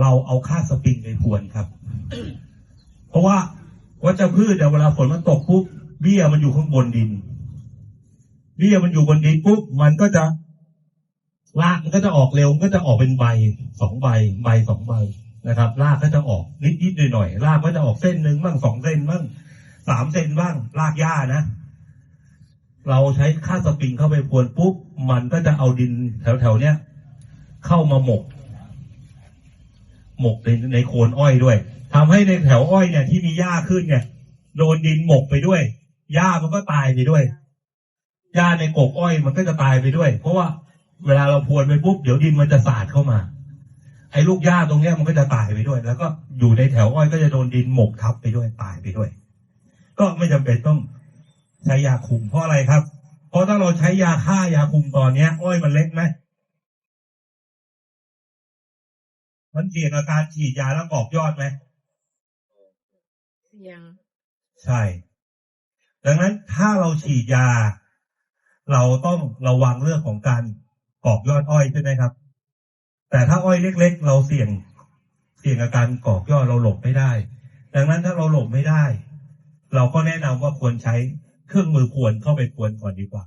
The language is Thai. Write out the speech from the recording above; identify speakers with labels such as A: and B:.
A: เราเอาค่าสปริงไปพรวนครับ เพราะว่าวัชพืชเนี่ยเวลาฝนมันตกปุ๊บเบี้ยมันอยู่ข้างบนดินเบี้ยมันอยู่บนดินปุ๊บมันก็จะรากมันก็จะออกเร็วมันก็จะออกเป็นใบสองใบใบสองใบนะครับรากก็จะออกนิดนิดหน่อยหน่อยๆรากก็จะออกเส้นหนึ่งบ้างสองเส้นบ้างสามเส้นบ้างรากหญ้านะ เราใช้ค่าสปริงเข้าไปพรวนปุ๊บมันก็จะเอาดินแถวๆเนี้ยเข้ามาหมก หมกในในโคนอ้อยด้วยทำให้ในแถวอ้อยเนี่ยที่มีหญ้าขึ้นเนี่ยโดนดินหมกไปด้วยหญ้ามันก็ตายไปด้วยหญ้าในกกอ้อยมันก็จะตายไปด้วย เพราะว่าเวลาเราพรวนไปปุ๊บเดี๋ยวดินมันจะสาดเข้ามาไอ้ลูกหญ้าตรงเนี้ยมันก็จะตายไปด้วย แล้วก็อยู่ในแถวอ้อยก็จะโดนดินหมกทับไปด้วยตายไปด้วย ก็ไม่จำเป็นต้องใช้ยาคุมเพราะอะไรครับ เพราะถ้าเราใช้ยาฆ่ายาคุมตอนเนี้ย อ้อยมันเล็กไหม มันเสี่ยงกับการฉีดยาแล้วออกยอดไหม
B: เสียง
A: ใช่ ดังนั้นถ้าเราฉีดยา เราต้องระวังเรื่องของการกอกยอดอ้อยใช่ไหมครับ แต่ถ้าอ้อยเล็ก ๆ เราเสี่ยง เสี่ยงกับการกอกยอดเราหลบไม่ได้ ดังนั้นถ้าเราหลบไม่ได้ เราก็แนะนำว่าควรใช้เครื่องมือควรเข้าไปควรก่อนดีกว่า